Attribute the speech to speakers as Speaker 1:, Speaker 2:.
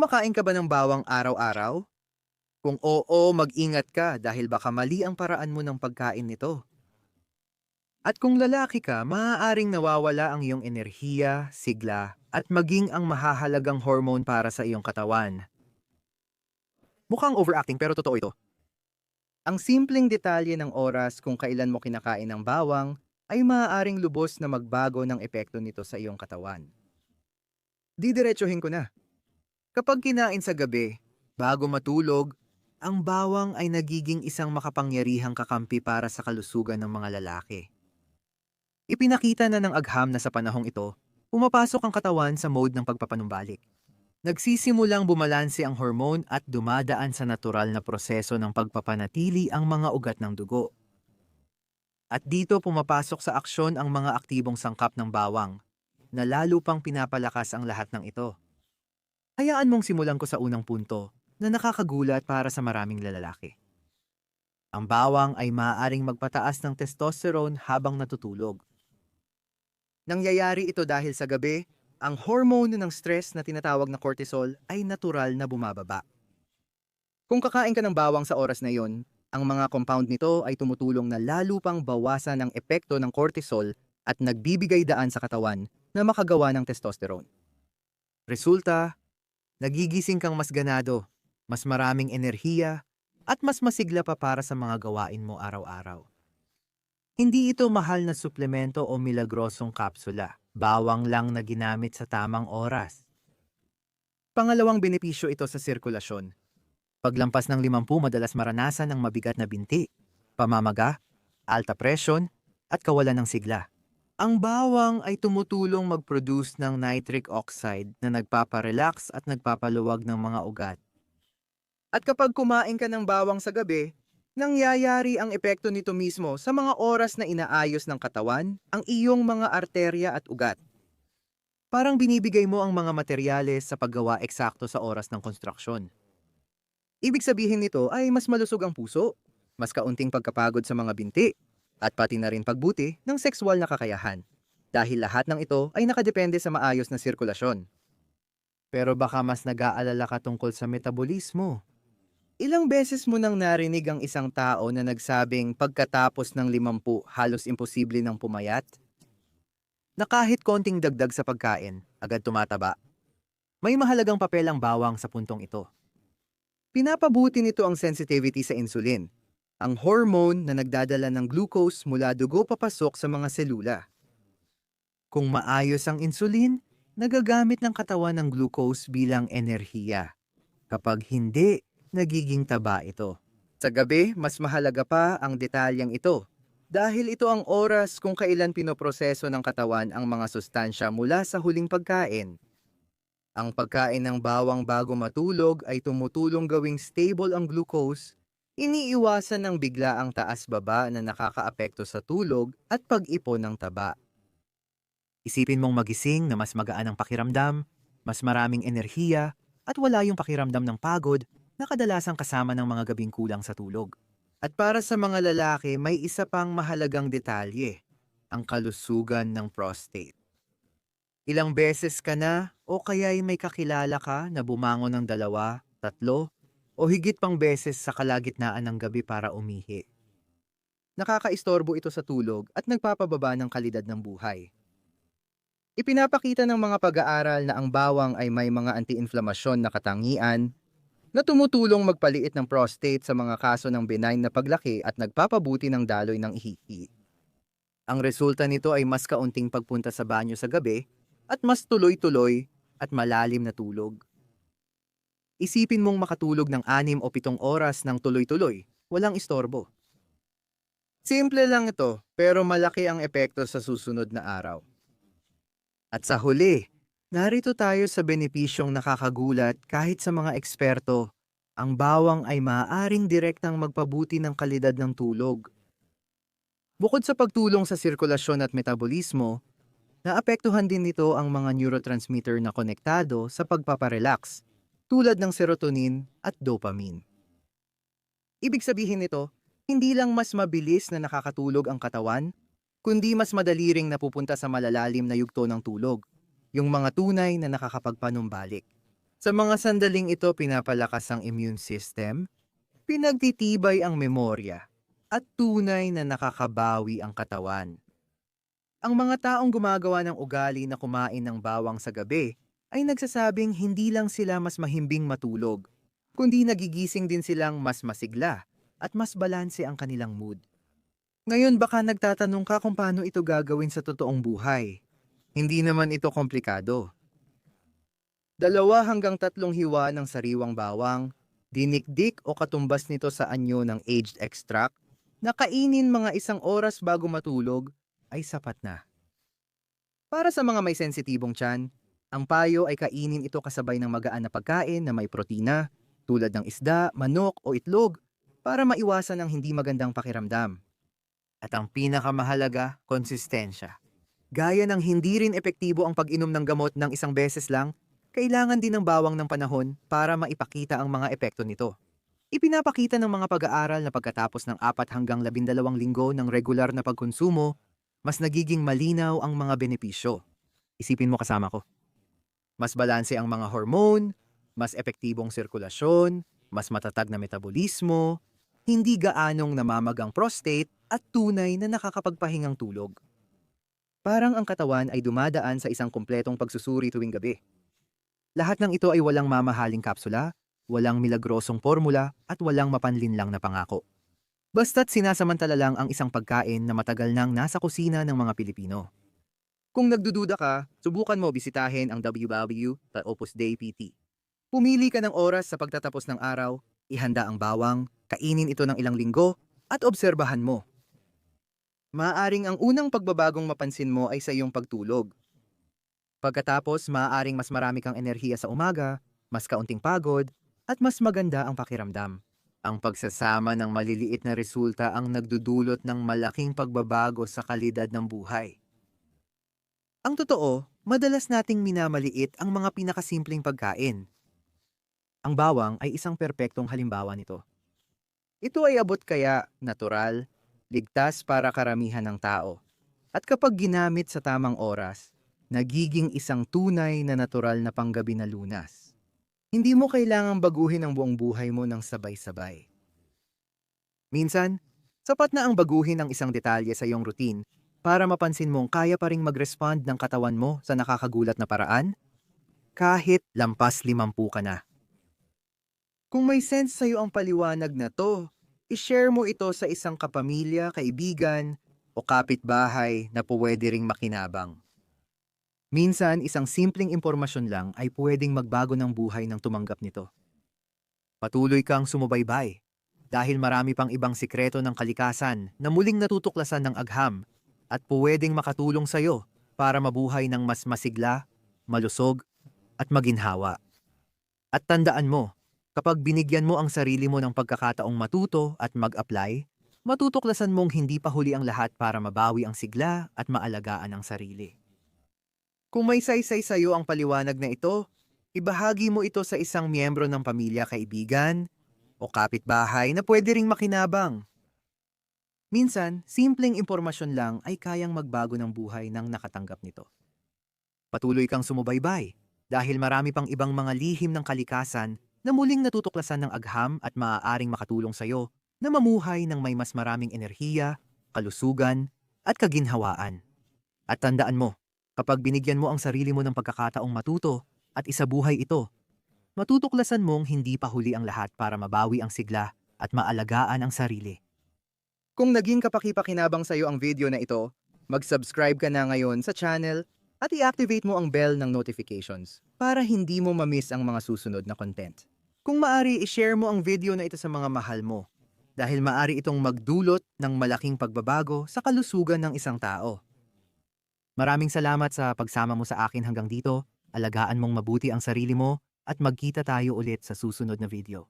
Speaker 1: Kumakain ka ba ng bawang araw-araw? Kung oo, mag-ingat ka dahil baka mali ang paraan mo ng pagkain nito. At kung lalaki ka, maaaring nawawala ang iyong enerhiya, sigla, at maging ang mahahalagang hormone para sa iyong katawan. Mukhang overacting pero totoo ito. Ang simpleng detalye ng oras kung kailan mo kinakain ng bawang ay maaaring lubos na magbago ng epekto nito sa iyong katawan. Didiretsuhin ko na. Kapag kinain sa gabi, bago matulog, ang bawang ay nagiging isang makapangyarihang kakampi para sa kalusugan ng mga lalaki. Ipinakita na ng agham na sa panahong ito, pumapasok ang katawan sa mode ng pagpapanumbalik. Nagsisimulang bumalanse ang hormone at dumadaan sa natural na proseso ng pagpapanatili ang mga ugat ng dugo. At dito pumapasok sa aksyon ang mga aktibong sangkap ng bawang, na lalo pang pinapalakas ang lahat ng ito. Hayaan mong simulan ko sa unang punto na nakakagulat para sa maraming lalaki. Ang bawang ay maaaring magpataas ng testosterone habang natutulog. Nangyayari ito dahil sa gabi, ang hormone ng stress na tinatawag na cortisol ay natural na bumababa. Kung kakain ka ng bawang sa oras na iyon, ang mga compound nito ay tumutulong na lalo pang bawasan ang epekto ng cortisol at nagbibigay daan sa katawan na makagawa ng testosterone. Resulta, nagigising kang mas ganado, mas maraming enerhiya, at mas masigla pa para sa mga gawain mo araw-araw. Hindi ito mahal na suplemento o milagrosong kapsula. Bawang lang na ginamit sa tamang oras. Pangalawang benepisyo ito sa sirkulasyon. Paglampas ng 50 madalas maranasan ng mabigat na binti, pamamaga, alta presyon, at kawalan ng sigla. Ang bawang ay tumutulong mag-produce ng nitric oxide na nagpaparelax at nagpapaluwag ng mga ugat. At kapag kumain ka ng bawang sa gabi, nangyayari ang epekto nito mismo sa mga oras na inaayos ng katawan ang iyong mga arterya at ugat. Parang binibigay mo ang mga materyales sa paggawa eksakto sa oras ng konstruksyon. Ibig sabihin nito ay mas malusog ang puso, mas kaunting pagkapagod sa mga binti, at pati na rin pagbuti ng sexual na kakayahan. Dahil lahat ng ito ay nakadepende sa maayos na sirkulasyon. Pero baka mas nag-aalala ka tungkol sa metabolismo. Ilang beses mo nang narinig ang isang tao na nagsabing pagkatapos ng limampu halos imposible ng pumayat? Na kahit konting dagdag sa pagkain, agad tumataba. May mahalagang papel ang bawang sa puntong ito. Pinapabuti nito ang sensitivity sa insulin, ang hormone na nagdadala ng glucose mula dugo papasok sa mga selula. Kung maayos ang insulin, nagagamit ng katawan ng glucose bilang enerhiya. Kapag hindi, nagiging taba ito. Sa gabi, mas mahalaga pa ang detalyang ito dahil ito ang oras kung kailan pinoproseso ng katawan ang mga sustansya mula sa huling pagkain. Ang pagkain ng bawang bago matulog ay tumutulong gawing stable ang glucose, iniiwasan ng bigla ang taas-baba na nakakaapekto sa tulog at pag-ipon ng taba. Isipin mong magising na mas magaan ang pakiramdam, mas maraming enerhiya, at wala yung pakiramdam ng pagod na kadalasang kasama ng mga gabing kulang sa tulog. At para sa mga lalaki, may isa pang mahalagang detalye, ang kalusugan ng prostate. Ilang beses ka na o kaya'y may kakilala ka na bumangon ng dalawa, tatlo, o higit pang beses sa kalagitnaan ng gabi para umihi. Nakakaistorbo ito sa tulog at nagpapababa ng kalidad ng buhay. Ipinapakita ng mga pag-aaral na ang bawang ay may mga anti-inflamasyon na katangian na tumutulong magpaliit ng prostate sa mga kaso ng benign na paglaki at nagpapabuti ng daloy ng ihihi. Ang resulta nito ay mas kaunting pagpunta sa banyo sa gabi at mas tuloy-tuloy at malalim na tulog. Isipin mong makatulog ng anim o pitong oras ng tuloy-tuloy, walang istorbo. Simple lang ito, pero malaki ang epekto sa susunod na araw. At sa huli, narito tayo sa benepisyong nakakagulat kahit sa mga eksperto. Ang bawang ay maaaring direktang magpabuti ng kalidad ng tulog. Bukod sa pagtulong sa sirkulasyon at metabolismo, naapektuhan din nito ang mga neurotransmitter na konektado sa pagpaparelax, tulad ng serotonin at dopamine. Ibig sabihin nito, hindi lang mas mabilis na nakakatulog ang katawan, kundi mas madali ring napupunta sa malalalim na yugto ng tulog, yung mga tunay na nakakapagpanumbalik. Sa mga sandaling ito pinapalakas ang immune system, pinagtitibay ang memorya, at tunay na nakakabawi ang katawan. Ang mga taong gumagawa ng ugali na kumain ng bawang sa gabi ay nagsasabing hindi lang sila mas mahimbing matulog, kundi nagigising din silang mas masigla at mas balanse ang kanilang mood. Ngayon baka nagtatanong ka kung paano ito gagawin sa totoong buhay. Hindi naman ito komplikado. Dalawa hanggang tatlong hiwa ng sariwang bawang, dinikdik o katumbas nito sa anyo ng aged extract, na kainin mga isang oras bago matulog ay sapat na. Para sa mga may sensitibong tiyan, ang payo ay kainin ito kasabay ng magaan na pagkain na may protina, tulad ng isda, manok o itlog, para maiwasan ang hindi magandang pakiramdam. At ang pinakamahalaga, konsistensya. Gaya ng hindi rin epektibo ang pag-inom ng gamot ng isang beses lang, kailangan din ng bawang ng panahon para maipakita ang mga epekto nito. Ipinapakita ng mga pag-aaral na pagkatapos ng apat hanggang labindalawang linggo ng regular na pagkonsumo, mas nagiging malinaw ang mga benepisyo. Isipin mo kasama ko. Mas balanse ang mga hormone, mas epektibong sirkulasyon, mas matatag na metabolismo, hindi gaanong namamagang prostate at tunay na nakakapagpahingang tulog. Parang ang katawan ay dumadaan sa isang kumpletong pagsusuri tuwing gabi. Lahat ng ito ay walang mamahaling kapsula, walang milagrosong formula at walang mapanlinlang na pangako. Basta't sinasamantala lang ang isang pagkain na matagal nang nasa kusina ng mga Pilipino. Kung nagdududa ka, subukan mo bisitahin ang www.opus Dei PT. Pumili ka ng oras sa pagtatapos ng araw, ihanda ang bawang, kainin ito ng ilang linggo, at obserbahan mo. Maaring ang unang pagbabagong mapansin mo ay sa iyong pagtulog. Pagkatapos, maaaring mas marami kang enerhiya sa umaga, mas kaunting pagod, at mas maganda ang pakiramdam. Ang pagsasama ng maliliit na resulta ang nagdudulot ng malaking pagbabago sa kalidad ng buhay. Ang totoo, madalas nating minamaliit ang mga pinakasimpleng pagkain. Ang bawang ay isang perpektong halimbawa nito. Ito ay abot kaya natural, ligtas para karamihan ng tao. At kapag ginamit sa tamang oras, nagiging isang tunay na natural na panggabi na lunas. Hindi mo kailangang baguhin ang buong buhay mo ng sabay-sabay. Minsan, sapat na ang baguhin ang isang detalye sa iyong routine para mapansin mong kaya pa ring mag-respond ng katawan mo sa nakakagulat na paraan, kahit lampas limampu ka na. Kung may sense sa'yo ang paliwanag na to, ishare mo ito sa isang kapamilya, kaibigan, o kapitbahay na pwede ring makinabang. Minsan, isang simpleng impormasyon lang ay pwedeng magbago ng buhay ng tumanggap nito. Patuloy kang sumubaybay dahil marami pang ibang sikreto ng kalikasan na muling natutuklasan ng agham at pwedeng makatulong sa iyo para mabuhay ng mas masigla, malusog, at maginhawa. At tandaan mo, kapag binigyan mo ang sarili mo ng pagkakataong matuto at mag-apply, matutuklasan mong hindi pa huli ang lahat para mabawi ang sigla at maalagaan ang sarili. Kung may saysay sa iyo ang paliwanag na ito, ibahagi mo ito sa isang miyembro ng pamilya kaibigan o kapitbahay na pwede ring makinabang. Minsan, simpleng impormasyon lang ay kayang magbago ng buhay ng nakatanggap nito. Patuloy kang sumubaybay dahil marami pang ibang mga lihim ng kalikasan na muling natutuklasan ng agham at maaaring makatulong sa iyo na mamuhay ng may mas maraming enerhiya, kalusugan, at kaginhawaan. At tandaan mo, Kapag binigyan mo ang sarili mo ng pagkakataong matuto at isabuhay ito, matutuklasan mong hindi pa huli ang lahat para mabawi ang sigla at maalagaan ang sarili. Kung naging kapakipakinabang sa iyo ang video na ito, mag-subscribe ka na ngayon sa channel at i-activate mo ang bell ng notifications para hindi mo mamiss ang mga susunod na content. Kung maari, i-share mo ang video na ito sa mga mahal mo dahil maari itong magdulot ng malaking pagbabago sa kalusugan ng isang tao. Maraming salamat sa pagsama mo sa akin hanggang dito. Alagaan mong mabuti ang sarili mo at magkita tayo ulit sa susunod na video.